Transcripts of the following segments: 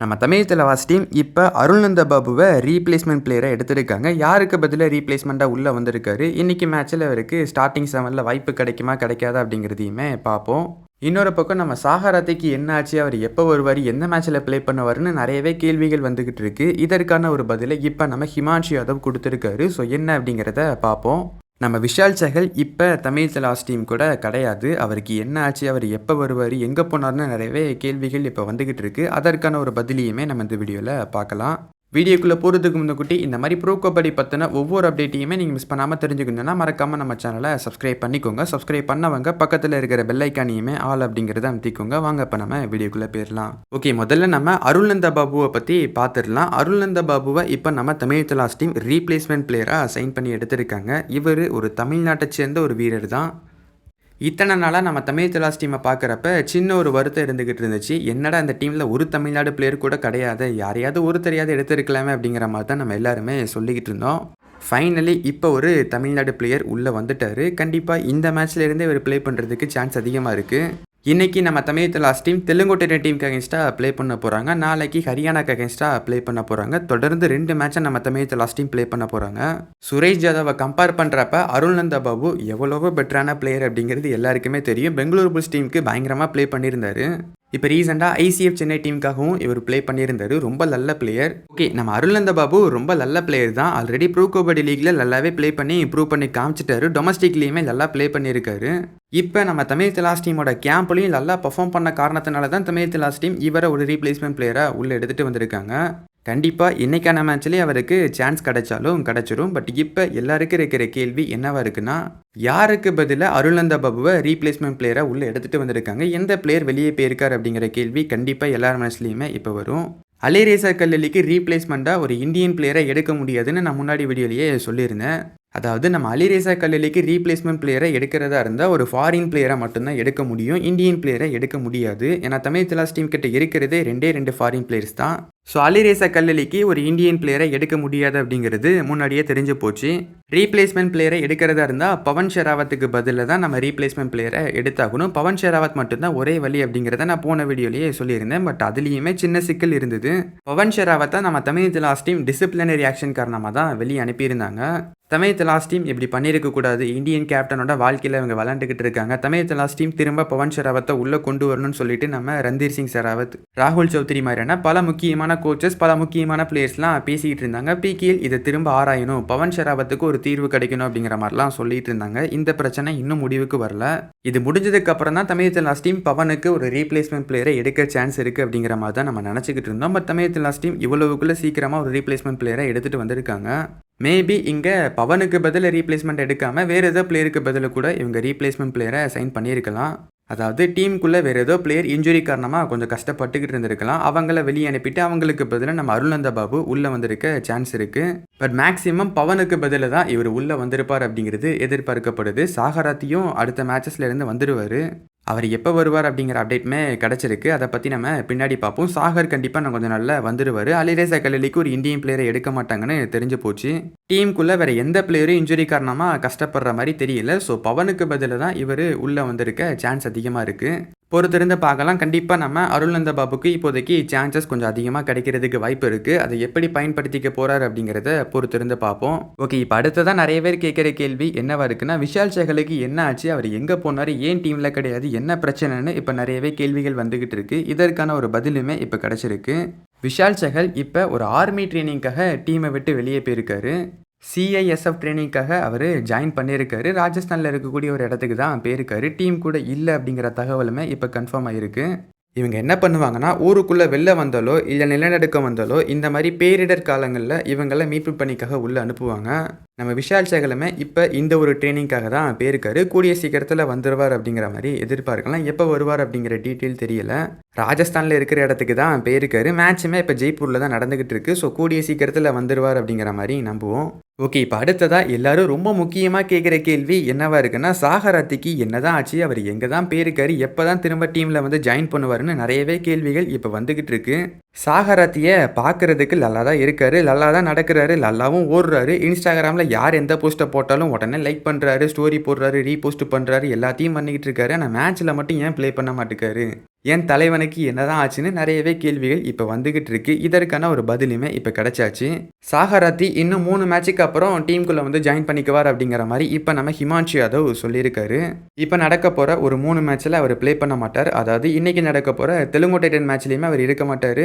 நம்ம தமிழ் தலைவாஸ் டீம் இப்போ அருள்நந்த பாபுவை ரீப்ளேஸ்மெண்ட் பிளேயரை எடுத்திருக்காங்க. யாருக்கு பதிலாக ரீப்ளேஸ்மெண்ட்டாக உள்ளே வந்திருக்காரு? இன்றைக்கி மேட்ச்சில் அவருக்கு ஸ்டார்டிங் செவனில் வாய்ப்பு கிடைக்குமா கிடைக்காதா அப்படிங்கிறதையுமே பார்ப்போம். இன்னொரு பக்கம் நம்ம சாகராத்திக்கு என்ன ஆச்சு அவர் எப்போ வருவார் எந்த மேட்ச்சில் ப்ளே பண்ணுவாருன்னு நிறையவே கேள்விகள் வந்துக்கிட்டு இருக்குது இதற்கான ஒரு பதிலை இப்போ நம்ம ஹிமான்ஷு யாதவ் கொடுத்துருக்காரு. ஸோ என்ன அப்படிங்கிறத பார்ப்போம். நம்ம விஷால் சஹல் இப்போ தமிழ் தலாஸ் டீம் கூட கிடையாது. அவருக்கு என்ன ஆச்சு அவர் எப்போ வருவார் எங்கே போனார்னு நிறையவே கேள்விகள் இப்போ வந்துக்கிட்டு இருக்குது அதற்கான ஒரு பதிலையுமே நம்ம இந்த வீடியோவில் பார்க்கலாம். வீடியோக்குள்ளே போகிறதுக்கு முன்னக்குட்டி இந்த மாதிரி ப்ரோ கபடி பற்றின ஒவ்வொரு அப்டேட்டையுமே நீங்கள் மிஸ் பண்ணாமல் தெரிஞ்சுக்கணுன்னா மறக்காமல் நம்ம சேனலை சப்ஸ்கிரைப் பண்ணிக்கோங்க. சப்ஸ்கிரைப் பண்ணவங்க பக்கத்தில் இருக்கிற பெல்லைக்கானியுமே ஆள் ஆல் அப்படிங்கிறத அமைத்திக்கோங்க. வாங்க இப்போ நம்ம வீடியோக்குள்ளே போயிடலாம். ஓகே முதல்ல நம்ம அருள்நந்த பாபுவை பற்றி பார்த்துடலாம் அருள்நந்த பாபுவை இப்போ நம்ம தமிழ் தலாஸ் டீம் ரீப்ளேஸ்மெண்ட் பிளேயராக சைன் பண்ணி எடுத்திருக்காங்க. இவர் ஒரு தமிழ்நாட்டை சேர்ந்த ஒரு வீரர் தான் இத்தனை நாளாக நம்ம தமிழ் தலாஸ் டீமை பார்க்குறப்ப சின்ன ஒரு வருத்தம் இருந்துக்கிட்டு இருந்துச்சு. என்னடா இந்த டீமில் ஒரு தமிழ்நாடு பிளேயர் கூட கிடையாது. யாரையாவது ஒரு தெரியாத எடுத்திருக்கலாமே அப்படிங்கிற மாதிரி தான் நம்ம எல்லாருமே சொல்லிக்கிட்டு இருந்தோம். ஃபைனலி இப்போ ஒரு தமிழ்நாடு பிளேயர் உள்ளே வந்துட்டார். கண்டிப்பாக இந்த மேட்ச்லேருந்தே இவர் ப்ளே பண்ணுறதுக்கு சான்ஸ் அதிகமாக இருக்குது இன்றைக்கி நம்ம தமிழ் தலாஸ் டீம் தெலுங்கோட்டையன் டீமுக்கு அகேன்ஸ்டாக ப்ளே பண்ண போகிறாங்க நாளைக்கு ஹரியானாக்கு அகேன்ஸ்டாக ப்ளே பண்ண போகிறாங்க தொடர்ந்து ரெண்டு மேட்சை நம்ம தமிழ் தலாஸ் டீம் ப்ளே பண்ண போகிறாங்க சுரேஷ் ஜாதவை கம்பேர் பண்ணுறப்ப அருள்நந்தா பாபு எவ்வளவோ பெட்டரான பிளேயர் அப்படிங்கிறது எல்லாருக்குமே தெரியும். பெங்களூர் புல்ஸ் டீமுக்கு பயங்கரமாக ப்ளே பண்ணியிருந்தாரு. இப்போ ரீசெண்டாக ஐசிஎஃப் சென்னை டீமுக்காகவும் இவர் ப்ளே பண்ணியிருந்தாரு. ரொம்ப நல்ல பிளேயர் ஓகே நம்ம அருள்நந்த பாபு ரொம்ப நல்ல பிளேயர் தான். ஆல்ரெடி ப்ரூ கபடி லீக்ல நல்லாவே ப்ளே பண்ணி இம்ப்ரூவ் பண்ணி காமிச்சிட்டாரு. டொமஸ்டிக்லேயுமே நல்லா ப்ளே பண்ணியிருக்காரு. இப்போ நம்ம தமிழ் திலாஸ் டீமோட கேம்ப்லையும் நல்லா பர்ஃபார்ம் பண்ண காரணத்தினால தான் தமிழ் திலாஸ் டீம் இவரை ஒரு ரீப்ளேஸ்மெண்ட் பிளேயராக உள்ளே எடுத்துகிட்டு வந்திருக்காங்க. கண்டிப்பாக இன்றைக்கான மேட்ச்லேயே அவருக்கு சான்ஸ் கிடைச்சாலும் கிடச்சிரும். பட் இப்போ எல்லாருக்கும் இருக்கிற கேள்வி என்னவா இருக்குன்னா யாருக்கு பதிலாக அருள்நந்த பாபுவை ரீப்ளேஸ்மெண்ட் பிளேயராக உள்ளே எடுத்துகிட்டு வந்திருக்காங்க? எந்த பிளேயர் வெளியே போயிருக்கார் அப்படிங்கிற கேள்வி கண்டிப்பாக எல்லார் மனசுலேயுமே இப்போ வரும். அலிரேசா கல்லலிக்கு ரீப்ளேஸ்மெண்ட்டாக ஒரு இந்தியன் பிளேயரை எடுக்க முடியாதுன்னு நான் முன்னாடி வீடியோலேயே சொல்லியிருந்தேன். அதாவது நம்ம அலிரேசா கல்லலிக்கு ரீப்ளேஸ்மெண்ட் பிளேயரை எடுக்கிறதா இருந்தால் ஒரு ஃபாரின் பிளேயரை மட்டும்தான் எடுக்க முடியும். இந்தியன் பிளேயரை எடுக்க முடியாது. ஏன்னா தமிழ் தலாஸ் டீம் கிட்ட இருக்கிறதே ரெண்டே ரெண்டு ஃபாரின் பிளேயர்ஸ் தான். ஸோ அலிரேசா கல்லலிக்கு ஒரு இந்தியன் பிளேயரை எடுக்க முடியாது அப்படிங்கிறது முன்னாடியே தெரிஞ்சு போச்சு. ரீப்ளேஸ்மெண்ட் பிளேயரை எடுக்கிறதா இருந்தால் பவன் ஷெராவத்துக்கு பதிலில் தான் நம்ம ரீப்ளேஸ்மெண்ட் பிளேயரை எடுத்தாகணும். பவன் ஷெராவத் மட்டும்தான் ஒரே வழி அப்படிங்கிறத நான் போன வீடியோலேயே சொல்லியிருந்தேன். பட் அதுலேயுமே சின்ன சிக்கல் இருந்தது. பவன் ஷெராவத்தை நம்ம Tamil last team disciplinary action காரணமாக தான் வெளியே அனுப்பியிருந்தாங்க. தமிழ் தலாஸ் டீம் இப்படி பண்ணியிருக்கக்கூடாது இந்தியன் கேப்டனோட வாழ்க்கையில் இவங்க விளாண்டுக்கிட்டு இருக்காங்க. தமிழ் தலாஸ் டீம் திரும்ப பவன் ஷெராவத்தை உள்ளே கொண்டு வரணும்னு சொல்லிட்டு நம்ம ரந்தீர் சிங் ஷெராவத் ராகுல் சௌத்ரி மாதிரியான பல முக்கியமான கோச்சஸ் பல முக்கியமான பிளேயர்ஸ்லாம் பேசிக்கிட்டு இருந்தாங்க. பிகேஎல் இதை திரும்ப ஆராயணும். பவன் ஷெராவத்துக்கு ஒரு தீர்வு கிடைக்கணும் அப்படிங்கிற மாதிரிலாம் சொல்லிட்டு இருந்தாங்க. இந்த பிரச்சனை இன்னும் முடிவுக்கு வரல. இது முடிஞ்சதுக்கு அப்புறம் தான் தமிழ் தலாஸ் டீம் பவனுக்கு ஒரு ரீப்ளேஸ்மெண்ட் பிளேயரை எடுக்க சான்ஸ் இருக்குது அப்படிங்கிற மாதிரி தான் நம்ம நினச்சிக்கிட்டு இருந்தோம். பட் தமிழ் தலாஸ் டீம் இவ்வளவுக்குள்ளே சீக்கிரமாக ஒரு ரீப்ளேஸ்மெண்ட் பிளேயரை எடுத்துகிட்டு வந்திருக்காங்க. மேபி இங்கே பவனுக்கு பதில் ரீப்ளேஸ்மெண்ட் எடுக்காமல் வேறு ஏதோ பிளேயருக்கு பதில் கூட இவங்க ரீப்ளேஸ்மெண்ட் பிளேயரை சைன் பண்ணியிருக்கலாம். அதாவது டீமுக்குள்ளே வேறு ஏதோ பிளேயர் இன்ஜுரி காரணமாக கொஞ்சம் கஷ்டப்பட்டுக்கிட்டு இருந்திருக்கலாம். அவங்கள வெளியே அனுப்பிட்டு அவங்களுக்கு பதிலாக நம்ம அருள்நந்த பாபு உள்ளே வந்திருக்க சான்ஸ் இருக்குது பட் மேக்ஸிமம் பவனுக்கு பதிலாக தான் இவர் உள்ளே வந்திருப்பார் அப்படிங்கிறது எதிர்பார்க்கப்படுது. சாகராத்தியும் அடுத்த மேட்சஸ்லேருந்து வந்துடுவார் அவர் எப்போ வருவார் அப்படிங்கிற அப்டேட்டுமே கிடச்சிருக்கு. அதை பற்றி நம்ம பின்னாடி பார்ப்போம். சாகர் கண்டிப்பாக நான் கொஞ்சம் நல்லா வந்துடுவார் அலிரேசா கல்லலிக்கு ஒரு இந்தியன் பிளேயரை எடுக்க மாட்டாங்கன்னு தெரிஞ்சு போச்சு. டீமுக்குள்ளே வேறு எந்த பிளேயரும் இன்ஜுரி காரணமாக கஷ்டப்படுற மாதிரி தெரியல. ஸோ பவனுக்கு பதிலாக தான் இவர் உள்ளே வந்திருக்க சான்ஸ் அதிகமாக இருக்குது பொறுத்திருந்து பார்க்கலாம். கண்டிப்பாக நம்ம அருள்நந்த பாபுக்கு இப்போதைக்கு சான்சஸ் கொஞ்சம் அதிகமாக கிடைக்கிறதுக்கு வாய்ப்பு இருக்குது அதை எப்படி பயன்படுத்திக்க போகிறார் அப்படிங்கிறத பொறுத்திருந்து பார்ப்போம். ஓகே இப்போ அடுத்ததான் நிறைய பேர் கேட்குற கேள்வி என்னவா இருக்குன்னா விஷால் சேகலுக்கு என்ன ஆச்சு? அவர் எங்கே போனார்? ஏன் டீமில் கிடையாது? என்ன பிரச்சனைன்னு இப்போ நிறையவே கேள்விகள் வந்துக்கிட்டு இருக்கு. இதற்கான ஒரு பதிலுமே இப்போ கிடச்சிருக்கு. விஷால் சஹல் இப்போ ஒரு ஆர்மி ட்ரைனிங்காக டீமை விட்டு வெளியே போயிருக்காரு. சிஐஎஸ்எஃப் ட்ரைனிங்காக அவர் ஜாயின் பண்ணியிருக்காரு. ராஜஸ்தானில் இருக்கக்கூடிய ஒரு இடத்துக்கு தான் போயிருக்காரு. டீம் கூட இல்லை அப்படிங்கிற தகவலுமே இப்போ கன்ஃபார்ம் ஆகிருக்கு இவங்க என்ன பண்ணுவாங்கன்னா ஊருக்குள்ளே வெளில வந்தாலோ இல்லை நிலநடுக்கம் வந்தாலோ இந்த மாதிரி பேரிடர் காலங்களில் இவங்களை மீட்பு பணிக்காக உள்ளே அனுப்புவாங்க. நம்ம விஷால் சேகலமே இப்போ இந்த ஒரு ட்ரைனிங்காக தான் போயிருக்காரு. கூடிய சீக்கிரத்தில் வந்துடுவார் அப்படிங்கிற மாதிரி எதிர்பார்க்கலாம். எப்போ வருவார் அப்படிங்கிற டீட்டெயில் தெரியல. ராஜஸ்தானில் இருக்கிற இடத்துக்கு தான் போயிருக்காரு. மேட்சுமே இப்போ ஜெய்ப்பூரில் தான் நடந்துக்கிட்டு இருக்கு. ஸோ கூடிய சீக்கிரத்தில் வந்துடுவார் அப்படிங்கிற மாதிரி நம்புவோம். ஓகே இப்போ அடுத்ததாக எல்லாரும் ரொம்ப முக்கியமாக கேட்குற கேள்வி என்னவா இருக்குன்னா சாகராத்திக்கு என்ன தான் ஆச்சு அவர் எங்கே தான் போயிருக்காரு எப்போ தான் திரும்ப டீமில் வந்து ஜாயின் பண்ணுவாருன்னு நிறையவே கேள்விகள் இப்போ வந்துக்கிட்டு இருக்கு. சாகராத்தியை பார்க்கறதுக்கு நல்லா தான் இருக்காரு. நல்லா தான் நடக்கிறாரு. நல்லாவும் ஓடுறாரு. இன்ஸ்டாகிராமில் யார் எந்த போஸ்ட்டை போட்டாலும் உடனே லைக் பண்ணுறாரு ஸ்டோரி போடுறாரு ரீபோஸ்ட் பண்ணுறாரு எல்லாத்தையும் பண்ணிக்கிட்டு இருக்காரு. ஆனால் மேட்ச்சில் மட்டும் ஏன் ப்ளே பண்ண மாட்டேக்காரு? என் தலைவனுக்கு என்னதான் ஆச்சுன்னு நிறையவே கேள்விகள் இப்போ வந்துகிட்டு இருக்கு. இதற்கான ஒரு பதிலுமே இப்போ கிடைச்சாச்சு. சாகராத்தி இன்னும் மூணு மேட்சுக்கு அப்புறம் டீமுக்குள்ளே வந்து ஜாயின் பண்ணிக்குவார் அப்படிங்கிற மாதிரி இப்போ நம்ம ஹிமான்ஷு யாதவ் சொல்லியிருக்காரு. இப்போ நடக்க போகிற ஒரு மூணு மேட்ச்சில் அவர் ப்ளே பண்ண மாட்டார். அதாவது இன்னைக்கு நடக்க போகிற தெலுங்கு டைட்டன் மேட்ச்லேயுமே அவர் இருக்க மாட்டார்.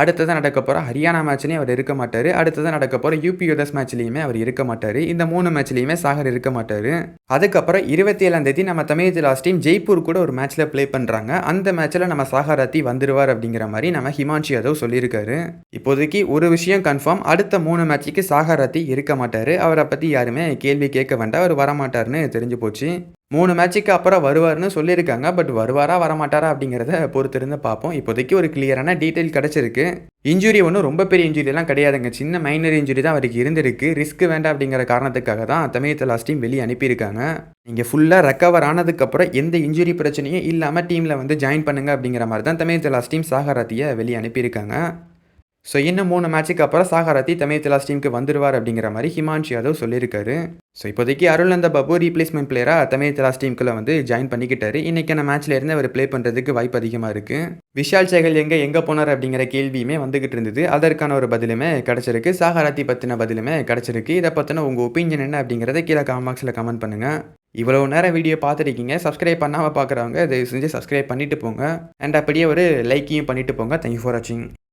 அடுத்ததான் நடக்க போகிற ஹரியானா மேட்ச்லேயும் அவர் இருக்க மாட்டார். அடுத்ததான் நடக்க போகிற யூபி யுதஸ் மேட்ச்லேயுமே அவர் இருக்க மாட்டார். இந்த மூணு மேட்ச்லேயுமே சாகர் இருக்க மாட்டார். அதுக்கப்புறம் இருபத்தி ஏழாம் தேதி நம்ம தமிழ் லாஸ்ட் டீம் ஜெய்ப்பூர் கூட ஒரு மேட்ச்சில் ப்ளே பண்ணுறாங்க அந்த மேட்ச்சில் நம்ம சாகராத்தி வந்துடுவார் அப்படிங்கிற மாதிரி நம்ம ஹிமான்ஷி யாதவ் சொல்லியிருக்காரு. இப்போதைக்கு ஒரு விஷயம் கன்ஃபார்ம் அடுத்த மூணு மேட்சுக்கு சாகராத்தி இருக்க மாட்டார். அவரை பற்றி யாருமே கேள்வி கேட்க வேண்டாம். அவர் வரமாட்டார்னு தெரிஞ்சு போச்சு. மூணு மேட்சுக்கு அப்புறம் வருவார்னு சொல்லியிருக்காங்க. பட் வருவாரா வரமாட்டாரா அப்படிங்கிறத பொறுத்திருந்து பார்ப்போம். இப்போதைக்கு ஒரு கிளியரான டீட்டெயில் கிடச்சிருக்கு. இன்ஜுரி ஒன்றும் ரொம்ப பெரிய இன்ஜுரியெல்லாம் கிடையாதுங்க. சின்ன மைனர் இன்ஜுரி தான் அவருக்கு இருந்திருக்கு. ரிஸ்க் வேண்டாம் அப்படிங்கிற காரணத்துக்காக தான் தமிழ் லாஸ்ட் டீம் வெளியே அனுப்பியிருக்காங்க. நீங்கள் ஃபுல்லாக ரெக்கவர் ஆனதுக்கப்புறம் எந்த இன்ஜுரி பிரச்சனையும் இல்லாமல் டீமில் வந்து ஜாயின் பண்ணுங்க அப்படிங்கிற மாதிரி தான் தமிழ் லாஸ்ட் டீம் சாகராத்தியை வெளியே அனுப்பியிருக்காங்க. ஸோ இன்னும் மூணு மேட்சுக்கு அப்புறம் சாகராத்தி தமிழ் லாஸ்ட் டீமுக்கு வந்துடுவார் அப்படிங்கிற மாதிரி ஹிமான்ஷி யாதவ் சொல்லியிருக்காரு. ஸோ இப்போதைக்கு அருள்நந்த பாபு ரீப்ளேஸ்மெண்ட் பிளேயராக தமிழ் லாஸ்ட் டீமுக்குள்ள வந்து ஜாயின் பண்ணிக்கிட்டாரு. இன்னைக்கான மேட்ச்ல இருந்து அவர் ப்ளே பண்ணுறதுக்கு வாய்ப்பு அதிகமாக இருக்குது விஷால் சேகல் எங்கே எங்கே போனார் அப்படிங்கிற கேள்வியுமே வந்துகிட்டு இருந்தது. அதற்கான ஒரு பதிலுமே கிடச்சிருக்கு. சாகராத்தி பற்றின பதிலுமே கிடச்சிருக்கு. இதை பற்றின உங்கள் ஒப்பீனியன் என்ன அப்படிங்கிறத கீழே காமாக்ஸில் கமெண்ட் பண்ணுங்கள் இவ்வளோ நேரம் வீடியோ பார்த்துருக்கீங்க. சப்ஸ்கிரைப் பண்ணாமல் பார்க்குறவங்க தயவு செஞ்சு சப்ஸ்கிரைப் பண்ணிட்டு போங்க. அண்ட் அப்படியே ஒரு லைக்கையும் பண்ணிட்டு போங்க. தேங்க்யூ ஃபார் வாட்சிங்